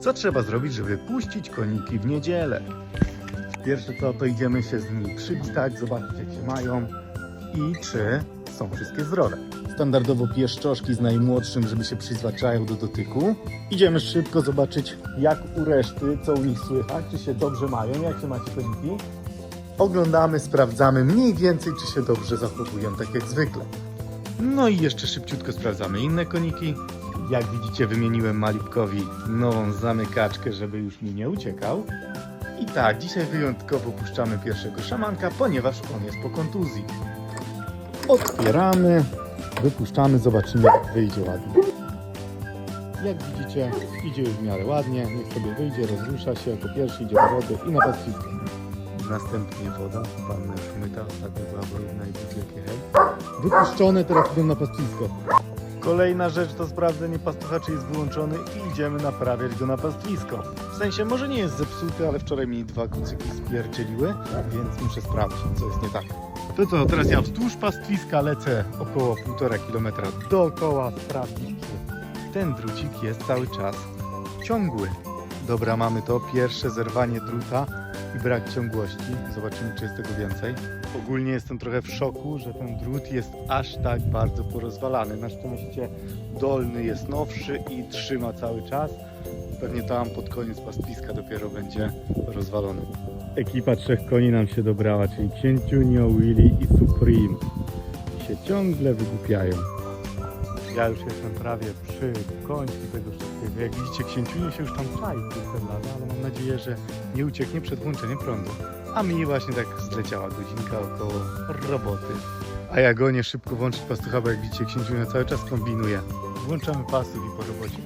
Co trzeba zrobić, żeby puścić koniki w niedzielę? Pierwsze co, to idziemy się z nimi przywitać, zobaczyć jak się mają i czy są wszystkie zdrowe. Standardowo pieszczoszki z najmłodszym, żeby się przyzwyczają do dotyku. Idziemy szybko zobaczyć jak u reszty, co u nich słychać, czy się dobrze mają, jak się macie koniki. Oglądamy, sprawdzamy mniej więcej, czy się dobrze zachowują, tak jak zwykle. No i jeszcze szybciutko sprawdzamy inne koniki. Jak widzicie, wymieniłem Malipkowi nową zamykaczkę, żeby już mi nie uciekał. I tak, dzisiaj wyjątkowo puszczamy pierwszego szamanka, ponieważ on jest po kontuzji. Otwieramy, wypuszczamy, zobaczymy jak wyjdzie ładnie. Jak widzicie, idzie już w miarę ładnie, niech sobie wyjdzie, rozrusza się, jako pierwszy idzie do wody i na pastwisko. Następnie woda, panna już myta, ostatnio była brudna i. Wypuszczone, teraz idą na pastwisko. Kolejna rzecz to sprawdzenie pastucha, czy jest wyłączony i idziemy naprawiać go na pastwisko. W sensie może nie jest zepsuty, ale wczoraj mi dwa kucyki spierdzieliły, więc muszę sprawdzić, co jest nie tak. To co, teraz ja wzdłuż pastwiska lecę około 1,5 km dookoła sprawdzić, ten drucik jest cały czas ciągły. Dobra, mamy to. Pierwsze zerwanie druta i brak ciągłości. Zobaczymy, czy jest tego więcej. Ogólnie jestem trochę w szoku, że ten drut jest aż tak bardzo porozwalany. Na szczęście dolny jest nowszy i trzyma cały czas. Pewnie tam pod koniec pastwiska dopiero będzie rozwalony. Ekipa trzech koni nam się dobrała, czyli Księciunio, Willy i Supreme. I się ciągle wygłupiają. Ja już jestem prawie przy końcu tego wszystkiego. Jak widzicie, księciunio się już tam czai tych lata, ale mam nadzieję, że nie ucieknie przed włączeniem prądu. A mi właśnie tak zleciała godzinka około roboty. A ja gonię szybko włączyć pastucha, bo jak widzicie, księciunio cały czas kombinuje. Włączamy pasów i po robocie.